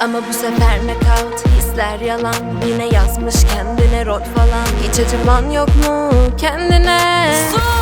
Ama bu sefer knockout Hisler yalan. Yine yazmış kendine rol falan. Hiç acıman yok mu kendine? Sus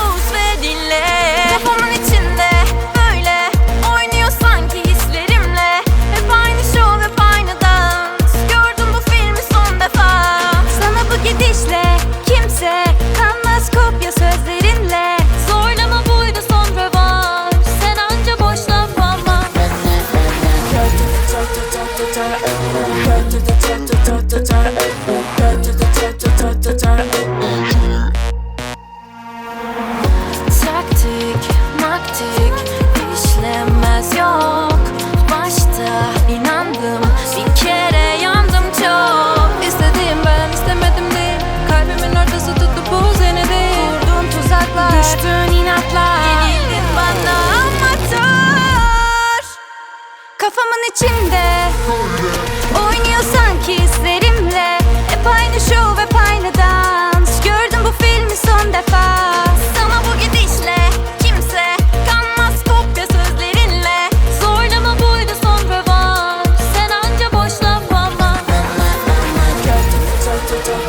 Taktik, maktik işlemez yok. Başta inandım bir kere yandım çok. İstediğim ben istemedim Kalbimin ortası tuttu bu Kurduğum tuzaklar, düştüğün inatlar. Yenildin bana ama Kafamın içinde. to talk.